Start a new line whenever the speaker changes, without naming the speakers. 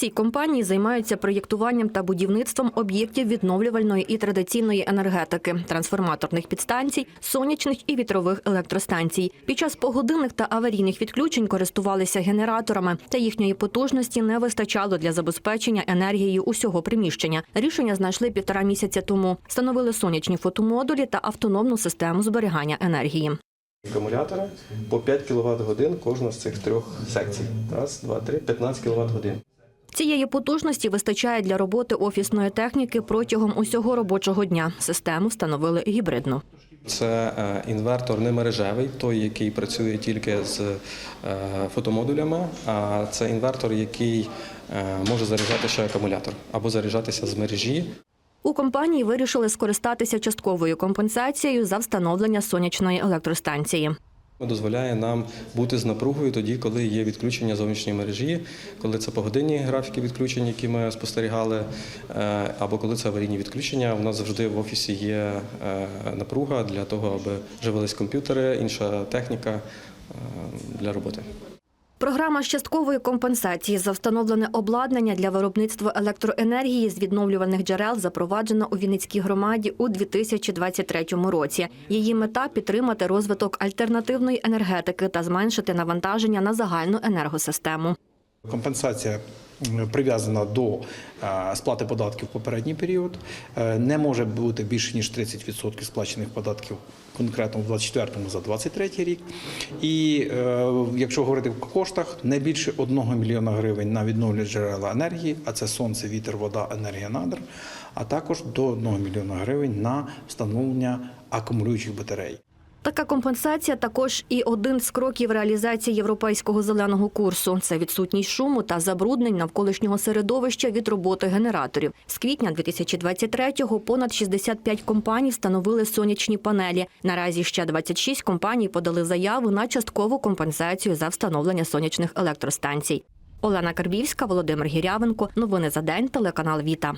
цій компанії займаються проєктуванням та будівництвом об'єктів відновлювальної і традиційної енергетики, трансформаторних підстанцій, сонячних і вітрових електростанцій. Під час погодинних та аварійних відключень користувалися генераторами, та їхньої потужності не вистачало для забезпечення енергією усього приміщення. Рішення знайшли півтора місяця тому. Встановили сонячні фотомодулі та автономну систему зберігання енергії.
Акумулятори по 5 кВт годин кожна з цих трьох секцій. Раз, два, три, 15 кВт годин.
Цієї потужності вистачає для роботи офісної техніки протягом усього робочого дня. Систему встановили гібридну.
Це е, інвертор не мережевий, той, який працює тільки з е, фотомодулями, а це інвертор, який е, може заряджати ще акумулятор або заряджатися з мережі.
У компанії вирішили скористатися частковою компенсацією за встановлення сонячної електростанції.
Дозволяє нам бути з напругою тоді, коли є відключення зовнішньої мережі, коли це погодинні графіки відключень, які ми спостерігали, е, або коли це аварійні відключення. У нас завжди в офісі є е, напруга для того, аби живились комп'ютери, інша техніка е, для роботи.
Програма з часткової компенсації за встановлене обладнання для виробництва електроенергії з відновлюваних джерел запроваджена у Вінницькій громаді у 2023 році. Її мета підтримати розвиток альтернативної енергетики та зменшити навантаження на загальну енергосистему.
Компенсація прив'язана до е, сплати податків в попередній період. Е, Не може бути більше ніж 30% сплачених податків конкретно в 24-му за 23 рік. І е, якщо говорити в коштах, не більше 1 мільйона гривень на відновлювальні джерела енергії, а це сонце, вітер, вода, енергія надр, а також до 1 мільйона гривень на встановлення акумулюючих батарей.
Така компенсація також і один з кроків реалізації європейського зеленого курсу. Це відсутність шуму та забруднень навколишнього середовища від роботи генераторів. З квітня 2023-го понад 65 компаній встановили сонячні панелі. Наразі ще 26 компаній подали заяву на часткову компенсацію за встановлення сонячних електростанцій. Олена Карбівська, Володимир Гірявенко. Новини за день. Телеканал Віта.